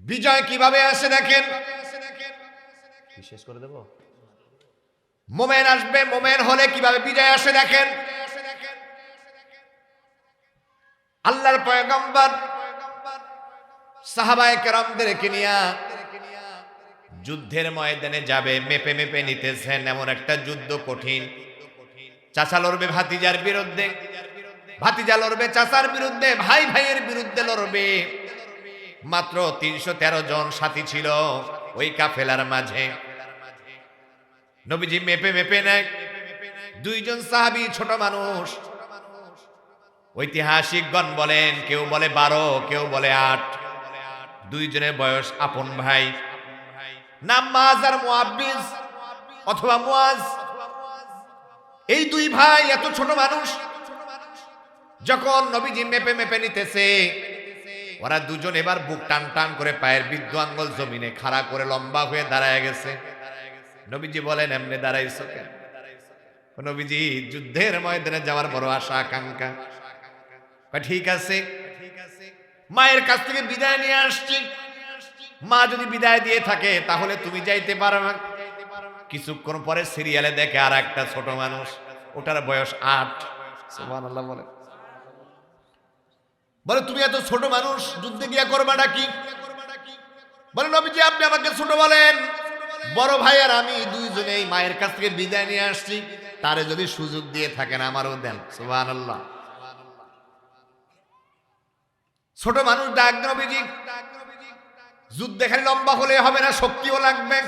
বিজয় কীভাবে আসে দেখেন? শেষ করে দেব? মোমেন আসবে মোমেন হলে কীভাবে বিজয় আসে দেখেন? আল্লাহর পয়গম্বর সাহাবায় কেরামদেরকে নিয়া যুদ্ধের ময়দানে যাবে মেপে মেপে নিতেছেন এমন একটা যুদ্ধ কঠিন। চাচা লড়বে ভাতিজার বিরুদ্ধে ভাতিজা লড়বে চাচার বিরুদ্ধে ভাই ভাইয়ের বিরুদ্ধে লড়বে। মাত্র তিনশো তেরো জন সাথী ছিল ওই কাফেলার মাঝে। নবীজি মেপে মেপে নেয়, দুইজন সাহাবি ছোট মানুষ। ঐতিহাসিকগণ বলেন, কেউ বলে বারো, কেউ বলে আট। দুইজনের বয়স আপন ভাই। নাম আর অথবা মুয়াজ এই দুই ভাই এত ছোট মানুষ, যখন নবীজি মেপে মেপে নিতেছে ওরা দুজন এবার বুক টান টান করে পায়ের বৃদ্ধ আঙ্গল জমিনে খাড়া করে লম্বা হয়ে দাঁড়ায় গেছে। নবীজি বলেন, এমনি দাঁড়াইছো কেন? নবীজি, যুদ্ধের ময়দানে যাওয়ার বড় আশা, আকাঙ্ক্ষা। ঠিক আছে। মায়ের কাছ থেকে বিদায় নিয়ে আসছি। মা যদি বিদায় দিয়ে থাকে, তাহলে তুমি যাইতে পারবে কিছুক্ষণ পরে সিরিয়ালে দেখে আর একটা ছোট মানুষ, ওটার বয়স আট। সুবহানাল্লাহ বলে। বলে, তুমি এত ছোট মানুষ, যুদ্ধে গিয়া করবাটা কি? বলে, নবীজি, আপনি আমাকে ছোট বলেন। বড় ভাই আর আমি দুইজনেই মায়ের কাছ থেকে বিদায় নিয়ে আসছি। তারে যদি সুযোগ দিয়ে থাকেন, আমারও দেন। সুবহানাল্লাহ। ছোট মানুষ ডাক নবীজি, যুদ্ধে খালি লম্বা হলে হবে না, শক্তিও লাগবে।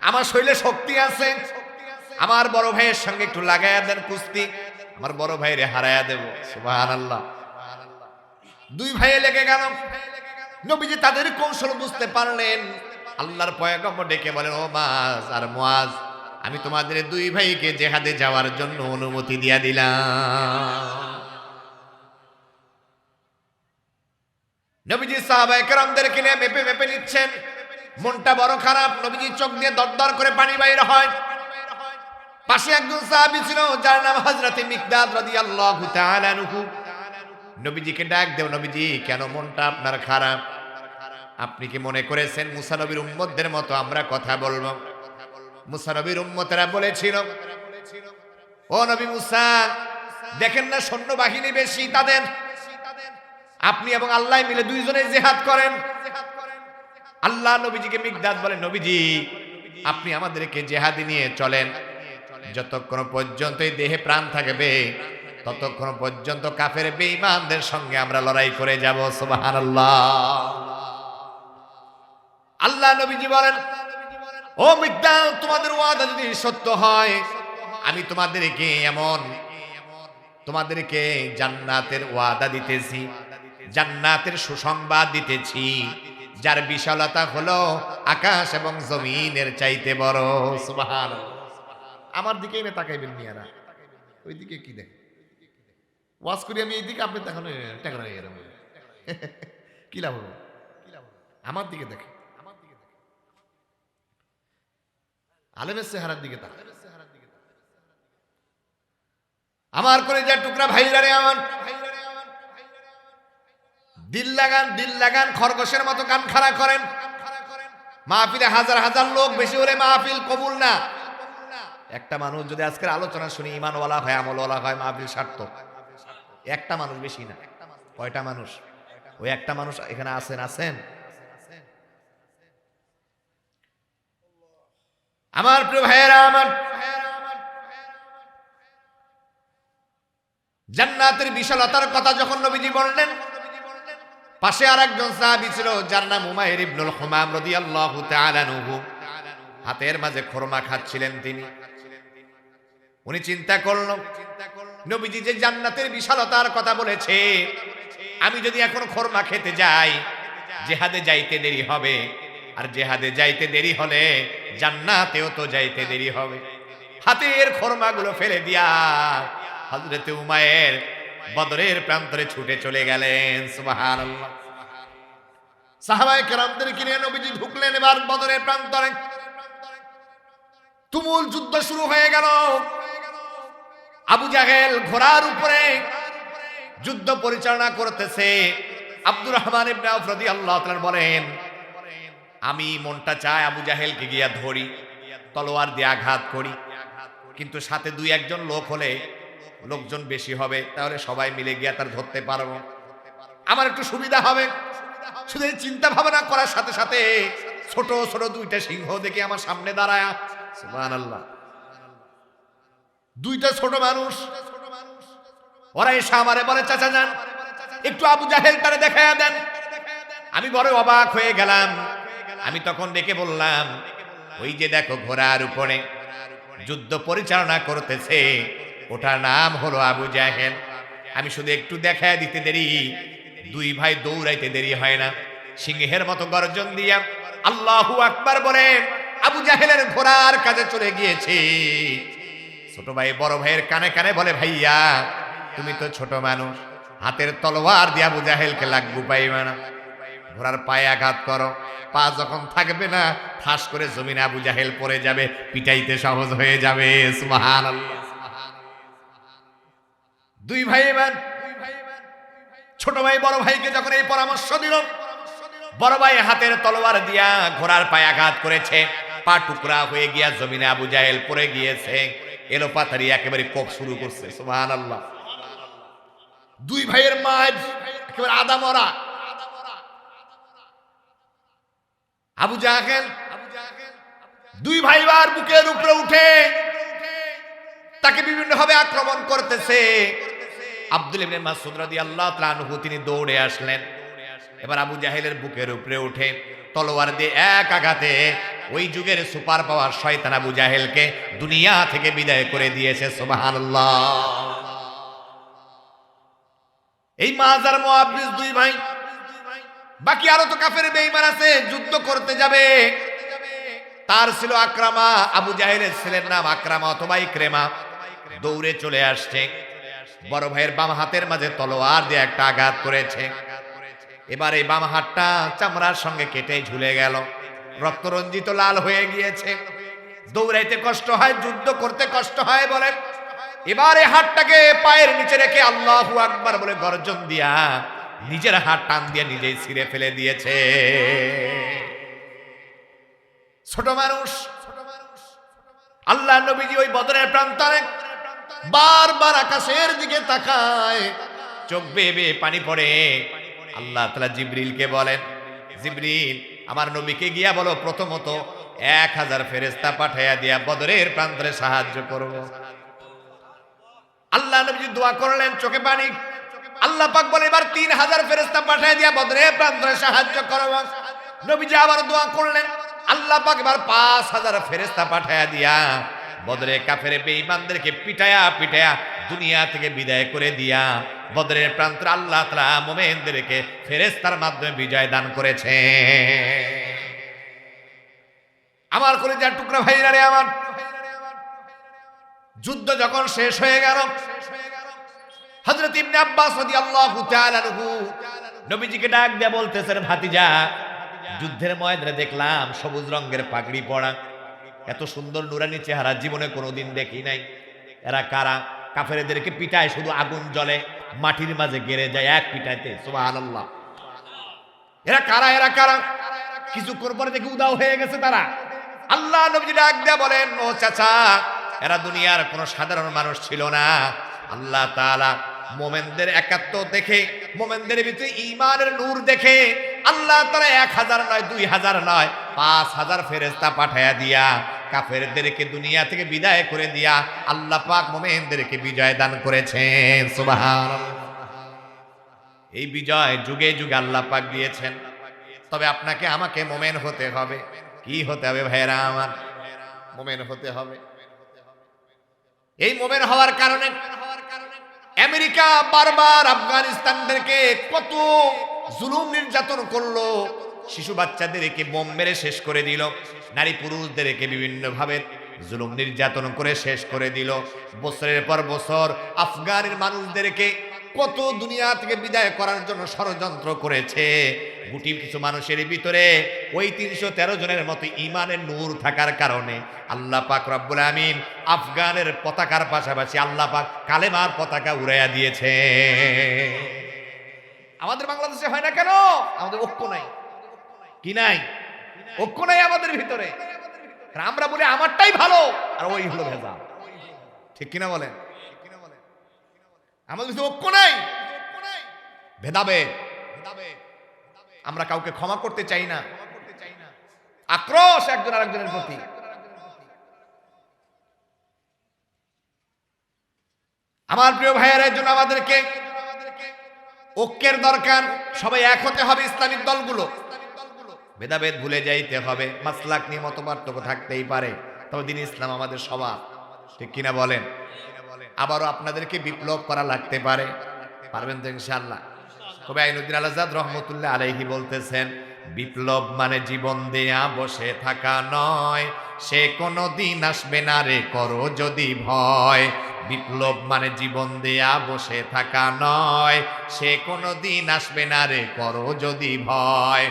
আমার শরীরে শক্তি আছে। আমার বড় ভাইয়ের সঙ্গে একটু লাগাইয়া দেন কুস্তি। আমার বড় ভাইরে হারাইয়া দেব। সুবহানাল্লাহ। দুই ভাইয়ে লেগে গেল। নবীজি তাদের কৌশল বুঝতে পারলেন। আল্লাহর পয়গম্বর ডেকে বলেন, ও মাস আর মুয়াজ, আমি তোমাদের দুই ভাইকে জেহাদে যাওয়ার জন্য অনুমতি দিয়া দিলাম। নবীজি সাহাবায়ে কেরামদেরকে নিয়ে মেপে মেপে নিচ্ছেন। মনটা বড় খারাপ। নবীজি চোখ দিয়ে দরদর করে পানি বাইর হয়। পাশে একজন সাহাবী ছিল, যার নাম হযরতে মিকদাদ রাদিয়াল্লাহু তাআলা আনহু। নবীজিকে ডাক দেও নবীজি, কেন মনটা আপনার খারাপ? আপনি কি মনে করেছেন মুসা নবীর উম্মতদের মতো আমরা কথা বলব? মুসা নবীর উম্মতেরা বলেছিল, ও নবী মুসা, দেখেন না সৈন্য বাহিনী বেশি তাদের। আপনি এবং আল্লাহ মিলে দুইজনে জেহাদ করেন। আল্লাহ নবীজিকে মিগদাদ বলেন নবীজি, আপনি আমাদেরকে জেহাদি নিয়ে চলেন। যতক্ষণ পর্যন্ত দেহে প্রাণ থাকবে ততক্ষণ পর্যন্ত কাফের বেঈমানদের সঙ্গে আমরা লড়াই করে যাব, সুবহানাল্লাহ। আল্লাহ নবীজি বলেন, ও মিকদাদ তোমাদের ওয়াদা যদি সত্য হয়, আমি তোমাদেরকে এমন, তোমাদেরকে জান্নাতের ওয়াদা দিতেছি, জান্নাতের সুসংবাদ দিতেছি, যার বিশালতা হলো আকাশ এবং জমিনের চাইতে বড়। সুবহান আমার দিকেই না তাকাইবেন মিয়ারা ওই দিকে কি দেখ ওয়াজ করি আমি এই দিকে আপনি তখন ট্যাংরা এরম কি লাভ হবে? আমার দিকে দেখে আলেমের চেহারার দিকে তাকা আমার করে যা টুকরা ভাইরা রে আমার। দিল লাগান দিল লাগান, খরগোশের মতো কান খাড়া করেন। মাহফিলে হাজার হাজার লোক, বেশি হলে মাহফিল কবুল না। একটা মানুষ যদি আজকের আলোচনা শুনি, ইমানওয়ালা হয়, আমলওয়ালা হয়, মাহফিল স্বার্থ একটা মানুষ বেশি না। কয়টা মানুষ? ওই একটা মানুষ এখানে আছেন আছেন? আমার প্রিয় ভাইয়েরা, আমার জান্নাতের বিশালতার কথা যখন নবীজি বললেন, পাশে আর একজন সাহাবী ছিল, যার নাম উমাইর ইবনুল হুমাম রাদিয়াল্লাহু তাআলা আনহু। হাতের মাঝে খোরমা খাচ্ছিলেন তিনি। উনি চিন্তা করল নবীজি যে জান্নাতের বিশালতার কথা বলেছে, আমি যদি এখন খোরমা খেতে যাই, জেহাদে যাইতে দেরি হবে। আর জেহাদে যাইতে দেরি হলে জান্নাতেও তো যাইতে দেরি হবে। হাতের খোরমাগুলো ফেলে দিয়া হজরতে উমায়ের বদরের প্রান্তরে ছুটে চলে গেলেন। সুবহানাল্লাহ। সাহাবায়ে কেরামদের কিনে নবীজি ঢুকলেন, এবার বদরের প্রান্তরে। তুমুল যুদ্ধ শুরু হয়ে গেল। আবু জাহেল ঘোড়ার উপরে যুদ্ধ পরিচালনা করতেছে। আব্দুর রহমান ইবনে আউফ বলেন, আমি মনটা চায় আবু জাহেলকে গিয়া ধরি, তলোয়ার দিয়ে আঘাত করি। কিন্তু সাথে দুই একজন লোক হলে লোকজন বেশি হবে, তাহলে সবাই মিলে গিয়া তার ধরতে পারব। আমার একটু সুবিধা হবে। শুধু চিন্তা ভাবনা করার সাথে সাথে ছোট ছোট দুইটা সিংহ দেখে আমার সামনে দাঁড়ায়। সুবহানাল্লাহ। দুইটা ছোট মানুষ। ওরা এসে আমারে বলে, চাচা যান, একটু আবু জাহেল তারে দেখাইয়া দেন। আমি বড় অবাক হয়ে গেলাম। আমি তখন ডেকে বললাম, ওই যে দেখো ঘোড়ার উপরে যুদ্ধ পরিচালনা করতেছে, ওটার নাম হলো আবু জাহেল। আমি শুধু একটু দেখায় দিতে দেরি, দুই ভাই দৌড়াইতে দেরি হয় না। সিংহের মতো গর্জন দিয়া আল্লাহু আকবার বলে আবু জাহেলের ঘোড়ার কাজে চলে গিয়েছে। ছোট ভাই বড় ভাইয়ের কানে কানে বলে, ভাইয়া, তুমি তো ছোট মানুষ। হাতের তলোয়ার দিয়া আবু জাহেলকে লাগবু, পাইবে না। ঘোড়ার পায়ে আঘাত করো। পা যখন থাকবে না, ঠাস করে জমিনে আবু জাহেল পড়ে যাবে, পিটাইতে সহজ হয়ে যাবে। সুবহান দুই ভাই এবার ছোট ভাই, বড় ভাইকে যখন এই পরামর্শ দিল, বড় ভাই হাতের তলোয়ার দিয়া ঘোড়ার পায়ে আঘাত করেছে, পা টুকরা হয়ে গিয়া জমিনে আবু জাহেল পড়ে গিয়েছে। এলো পাথারি, একেবারে কোপ শুরু করছে সুবহান আল্লাহ দুই ভাইয়ের মাঝ একেবারে আদা মরা। আবু জাহেল, দুই ভাইবার বুকের উপরে উঠে তাকে বিভিন্ন ভাবে আক্রমণ করতেছে। আব্দুল ইবনে মাসউদ রাদিয়াল্লাহু তাআলা তিনি দৌড়ে আসলেন। এবার আবু জাহেলের বুকের উপরে উঠে তলোয়ার দিয়ে এক আঘাতে ওই যুগের সুপার পাওয়ার শয়তান আবু জাহেলকে দুনিয়া থেকে বিদায় করে দিয়েছে, সুবহানাল্লাহ। এই মাজার মুআব্বিস দুই ভাই, বাকি আরও তো কাফের বেঈমান আছে, যুদ্ধ করতে যাবে। তার ছিল আক্রামা, আবু জাহেলের ছেলের নাম আক্রামা অথবা ইক্রেমা। দৌড়ে চলে আসছে। বড় ভাইয়ের বাম হাতের মাঝে তলোয়ার দিয়ে একটা আঘাত করেছে। এবার এই বাম হাতটা চামড়ার সঙ্গে কেটে ঝুলে গেল। রক্তরঞ্জিত লাল হয়ে গিয়েছে। দৌড়াইতে কষ্ট হয়, যুদ্ধ করতে কষ্ট হয় বলেন। এবারে হাতটাকে পায়ের নিচে রেখে আল্লাহু আকবার বলে গর্জন দিয়া নিজের হাত টান দিয়ে নিজেই ছিঁড়ে ফেলে দিয়েছে। ছোট মানুষ, আল্লাহ নবীজি ওই বদরের প্রান্তরে বারবার আকাশের দিকে তাকায়, চোখ বেয়ে পানি পড়ে। আল্লাহ তালা জিব্রিলকে বলেন, জিব্রিল আমার নবীকে গিয়া বলো, প্রথমত এক হাজার ফেরেস্তা পাঠাইয়া দিয়া বদরের প্রান্তরে সাহায্য করব। আল্লাহ নবীজি দোয়া করলেন, চোখে পানি। আল্লাহ পাক বলে এবার তিন হাজার ফেরেস্তা পাঠাইয়া দিয়া বদরের প্রান্তরে সাহায্য করব। নবীজি আবার দোয়া করলেন, আল্লাহ পাক এবার পাঁচ হাজার ফেরেস্তা পাঠাইয়া দিয়া বদরে কাফের বেঈমানদেরকে পিটায়া পিটায়া দুনিয়া থেকে বিদায় করে দিয়া বদরের প্রান্তরে আল্লাহ তালা মোমেনদেরকে ফেরেস্তার মাধ্যমে বিজয় দান করেছে। আমার করে যার টুকরা ভাইরা রে আমার, যুদ্ধ যখন শেষ হয়ে গেল, হযরত ইবনে আব্বাস রাদিয়াল্লাহু তাআলা আনহু নবীজিকে ডাক দিয়ে বলতেছেন, ভাতিজা, যুদ্ধের ময়দানে দেখলাম সবুজ রঙের পাগড়ি পরা। এত সুন্দর নুরানি চেহারা জীবনে কোনোদিন দেখি নাই। এরা কারা? কাফেরদেরকে পিটায় শুধু আগুন জ্বলে। মাটির মাঝে গেড়ে যায় এক পিটাইতে সুবহানাল্লাহ। এরা কারা এরা কারা? কিছুক্ষণ পরে দেখি উদাও হয়ে গেছে তারা। আল্লাহ নবীজি ডাক দেয়া বলেন ও চাচা এরা দুনিয়ার কোনো সাধারণ মানুষ ছিল না। আল্লাহ তাআলা মোমেনদের একাত্ম দেখে মোমেনদের ভিতরে ইমানের নূর দেখে আল্লাহ তারা এক হাজার নয় দুই হাজার নয় পাঁচ হাজার ফেরেস্তা পাঠায়া দিয়া কাফেরদেরকে দুনিয়া থেকে বিদায় করে দিয়া আল্লাহ পাক মোমেনদেরকে বিজয় দান করেছেন। সুবহানাল্লাহ। এই বিজয় যুগে যুগে আল্লাহ পাক দিয়েছেন। তবে আপনাকে, আমাকে মোমেন হতে হবে। কি হতে হবে ভাইরা আমার? মোমেন হতে হবে। এই মোমেন হওয়ার কারণে আমেরিকা বারবার আফগানিস্তানদেরকে কত জুলুম নির্যাতন করল। শিশু বাচ্চাদেরকে বোম মেরে শেষ করে দিল। নারী পুরুষদেরকে বিভিন্নভাবে জুলুম নির্যাতন করে শেষ করে দিল। বছরের পর বছর আফগানের মানুষদেরকে কত দুনিয়া থেকে বিদায় করার জন্য ষড়যন্ত্র করেছে। গুটি কিছু মানুষের ভিতরে ওই তিনশো তেরো জনের মতো ইমানের নূর থাকার কারণে আল্লাহ পাক রব্বুল আমিন আফগানের পতাকার পাশাপাশি আল্লাহ পাক কালেমার পতাকা উড়াইয়া দিয়েছে। আমাদের বাংলাদেশে হয় না কেন? আমাদের ঐক্য নাই। কি নাই? ঐক্য নাই আমাদের ভিতরে। আমরা বলি, আমারটাই ভালো। আর ওই হলো ভেজা। ঠিক কিনা বলেন? আমাদের ঐক্য নাই। ভেদাভেদ। আমরা কাউকে ক্ষমা করতে চাই না। আক্রোশ একজন আরেকজনের প্রতি। আমার প্রিয় ভাইয়ের জন্য আমাদেরকে ঐক্যের দরকার। সবাই এক হতে হবে ইসলামিক দলগুলো। ভেদাভেদ ভুলে যাইতে হবে। মাসলাক নিয়ে মত পার্থক্য থাকতেই পারে। তবে দিন ইসলাম আমাদের সবার। ঠিক কিনা বলেন? আবারও আপনাদেরকে বিপ্লব করা লাগতে পারে। পারবেন তো ইনশাআল্লাহ। কবে আইনুদ্দিন আলাজাদ রহমতুল্লাহ আলাইহি বলতেছেন, বিপ্লব মানে জীবন দেয়া, বসে থাকা নয়। সে কোনো দিন আসবে না রে, করো যদি ভয়। বিপ্লব মানে জীবন দেয়া, বসে থাকা নয়। সে কোনো দিন আসবে না রে, করো যদি ভয়।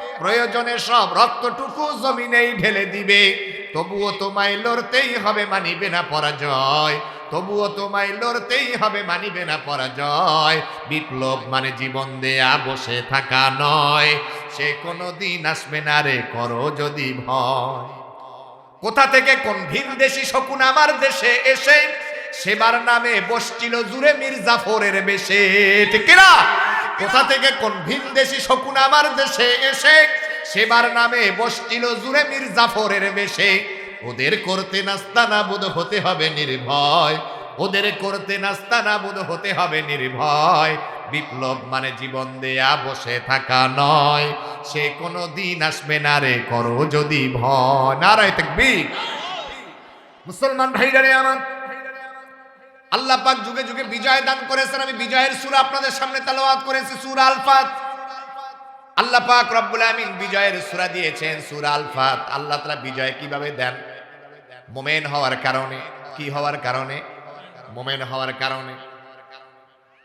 প্রয়োজনে সব রক্তটুকু জমিনেই ঢেলে দিবে। তবুও তোমায় লড়তেই হবে মানিবে না পরাজয়। তবুও তোমায় লড়তেই হবে মানিবে না পরাজয়। বিপ্লব মানে জীবন দেয়া, বসে থাকা নয়। সে কোনো দিন আসবে না রে, করো যদি ভয়। কোথা থেকে কোন ভিন দেশি শকুন আমার দেশে এসে সেবার নামে বসছিল জুড়ে মির্জাফরের বেশে। ঠিক কোথা থেকে কোন ভিন দেশি শকুন আমার দেশে এসে সেবার নামে বসছিল জুড়ে মির্জাফরের বেশে। ওদের করতে নাস্তা বোধ হতে হবে নির্ভয়। ওদের করতে নাস্তা বোধ হতে হবে নির্ভয়। বিপ্লব মানে জীবন দেয়া, বসে থাকা নয়। সে কোনো দিন আসবে না রে, করো যদি ভয়। নারায় থাকবি মুসলমান ভাইরারে আমার আল্লাহ পাক যুগে যুগে বিজয় দান করেছেন। আমি বিজয়ের সুরা আপনাদের সামনে তালাওয়াত করেছি, সূরা আলফাত। আল্লাহ পাক রব্বুল আমিন বিজয়ের সূরা দিয়েছেন, সূরা আলফাত। আল্লাহ তাআলা বিজয় কীভাবে দেন? মোমেন হওয়ার কারণে। কি হওয়ার কারণে? মোমেন হওয়ার কারণে।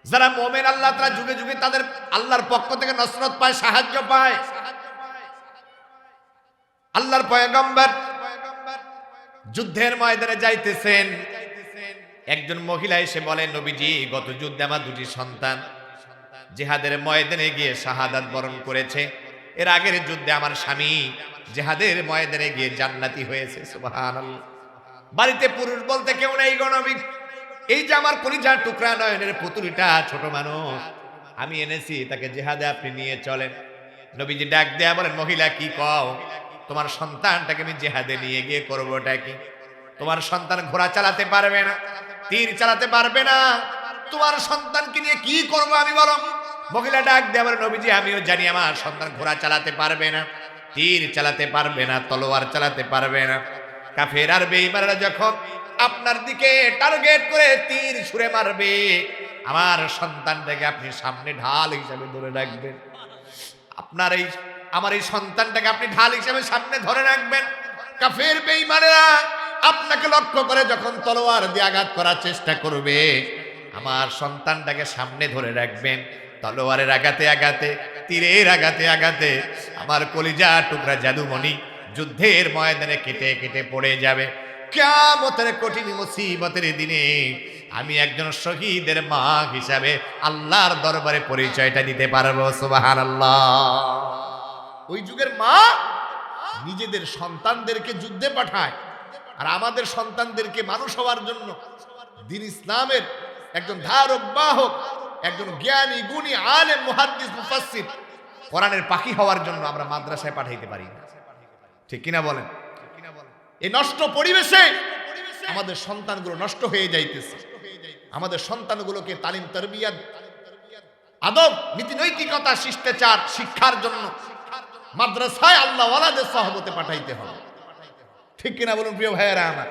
যারা মোমেন আল্লাহ তারা যুগে যুগে তাদের আল্লাহর পক্ষ থেকে নসরত পায়, সাহায্য পায়। আল্লাহর পয়গম্বর যুদ্ধের ময়দানে যাইতেছেন। একজন মহিলা এসে বলে, নবীজি, গত যুদ্ধে আমার দুটি সন্তান। জেহাদের ময়দানে গিয়ে শাহাদাত বরণ করেছে। এর আগের যুদ্ধে আমার স্বামী জেহাদের ময়দানে গিয়ে জান্নাতি হয়েছে। বাড়িতে পুরুষ বলতে কেউ নেই গণবী এই যে আমার কলিজার টুকরা নয়নের পুতুলিটা, ছোট মানুষ, আমি এনেছি, তাকে জেহাদে আপনি নিয়ে চলেন। নবীজি ডাক দেয়া বলেন, মহিলা, কি কও? তোমার সন্তানটাকে আমি জেহাদে নিয়ে গিয়ে করবোটা কি? তোমার সন্তান ঘোড়া চালাতে পারবে না। তীর চালাতে পারবে না। তোমার সন্তানকে নিয়ে কি করব আমি বরং? মহিলা ডাক দেয়া বলে, নবীজি, আমিও জানি আমার সন্তান ঘোড়া চালাতে পারবে না, তীর চালাতে পারবে না, তলোয়ার চালাতে পারবে না। কাফের আর বেইমানরা যখন আপনার দিকে টার্গেট করে তীর ছুঁড়ে মারবে, আমার সন্তানটাকে আপনি সামনে ঢাল হিসাবে ধরে রাখবেন। আপনার এই, আমার এই সন্তানটাকে আপনি ঢাল হিসাবে সামনে ধরে রাখবেন। কাফের বেইমানেরা আপনাকে লক্ষ্য করে যখন তলোয়ার দিয়ে আঘাত করার চেষ্টা করবে, আমার সন্তানটাকে সামনে ধরে রাখবেন, তলোয়ারের আঘাতে আঘাতে, তীরের আঘাতে আঘাতে, আমার কলিজা টুকরা জাদুমণি যুদ্ধের ময়দানে কেটে কেটে পড়ে যাবে। কেমতের কঠিন মুসিবতের দিনে আমি একজন শহীদের মা হিসাবে আল্লাহর দরবারে পরিচয়টা দিতে পারব সুবাহান আল্লাহ ওই যুগের মা নিজেদের সন্তানদেরকে যুদ্ধে পাঠায়। আর আমাদের সন্তানদেরকে মানুষ হওয়ার জন্য দিন ইসলামের একজন ধারক, বাহক, একজন জ্ঞানী, গুণী, আলেম, মুহাদ্দিস, মুফাসসির কোরআনের পাখি হওয়ার জন্য আমরা মাদ্রাসায় পাঠাইতে পারি ঠিক কিনা বলেন? এই নষ্ট পরিবেশে আমাদের সন্তানগুলো নষ্ট হয়ে যাইতেছে। আমাদের সন্তানগুলোকে তালিম, তরবিয়াত, আদব, নীতি, নৈতিকতা, শিষ্টাচার, শিক্ষার জন্য মাদ্রাসায় আল্লাহ ওয়ালাদের সহবতে পাঠাইতে হবে। ঠিক কিনা বলুন প্রিয় ভাইয়েরা আমার